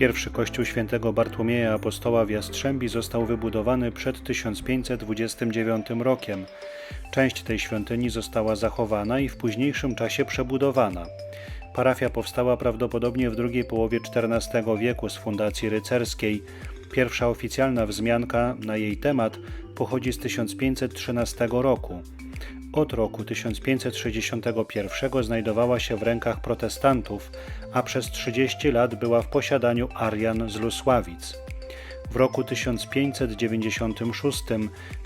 Pierwszy kościół świętego Bartłomieja Apostoła w Jastrzębi został wybudowany przed 1529 rokiem. Część tej świątyni została zachowana i w późniejszym czasie przebudowana. Parafia powstała prawdopodobnie w drugiej połowie XIV wieku z fundacji rycerskiej. Pierwsza oficjalna wzmianka na jej temat pochodzi z 1513 roku. Od roku 1561 znajdowała się w rękach protestantów, a przez 30 lat była w posiadaniu Arian z Lusławic. W roku 1596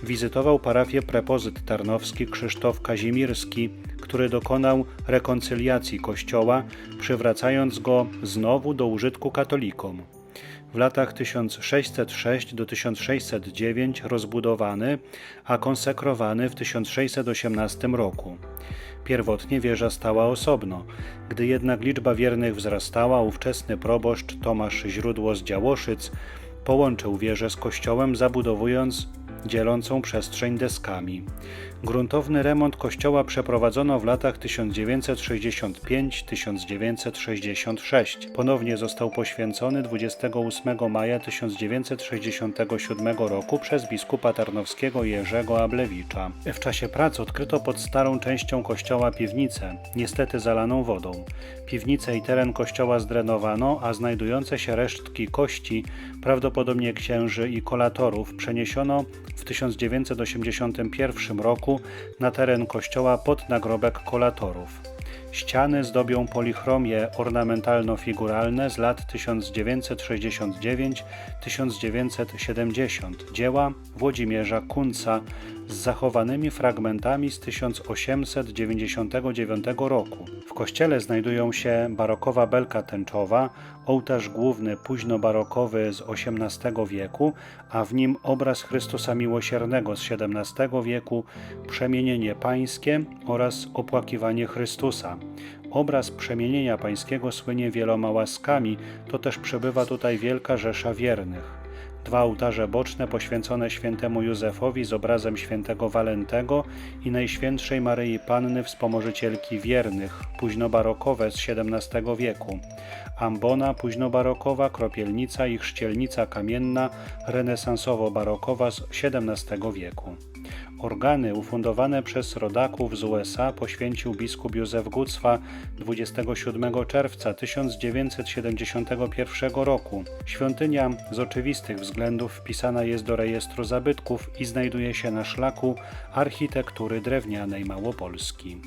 wizytował parafię prepozyt tarnowski Krzysztof Kazimierski, który dokonał rekoncyliacji kościoła, przywracając go znowu do użytku katolikom. W latach 1606 do 1609 rozbudowany, a konsekrowany w 1618 roku. Pierwotnie wieża stała osobno. Gdy jednak liczba wiernych wzrastała, ówczesny proboszcz Tomasz Źródło z Działoszyc połączył wieżę z kościołem, zabudowując dzielącą przestrzeń deskami. Gruntowny remont kościoła przeprowadzono w latach 1965-1966. Ponownie został poświęcony 28 maja 1967 roku przez biskupa tarnowskiego Jerzego Ablewicza. W czasie prac odkryto pod starą częścią kościoła piwnicę, niestety zalaną wodą. Piwnicę i teren kościoła zdrenowano, a znajdujące się resztki kości, prawdopodobnie księży i kolatorów, przeniesiono w 1981 roku na teren kościoła pod nagrobek kolatorów. Ściany zdobią polichromie ornamentalno-figuralne z lat 1969-1970 dzieła Włodzimierza Kunca z zachowanymi fragmentami z 1899 roku. W kościele znajdują się barokowa belka tęczowa, ołtarz główny późnobarokowy z XVIII wieku, a w nim obraz Chrystusa Miłosiernego z XVII wieku, przemienienie pańskie oraz opłakiwanie Chrystusa. Obraz przemienienia pańskiego słynie wieloma łaskami, to też przebywa tutaj wielka rzesza wiernych. Dwa ołtarze boczne poświęcone świętemu Józefowi z obrazem świętego Walentego i Najświętszej Maryi Panny Wspomożycielki Wiernych, późnobarokowe z XVII wieku. Ambona późnobarokowa, kropielnica i chrzcielnica kamienna renesansowo-barokowa z XVII wieku. Organy ufundowane przez rodaków z USA poświęcił biskup Józef Gucwa 27 czerwca 1971 roku. Świątynia z oczywistych względów wpisana jest do rejestru zabytków i znajduje się na szlaku architektury drewnianej Małopolski.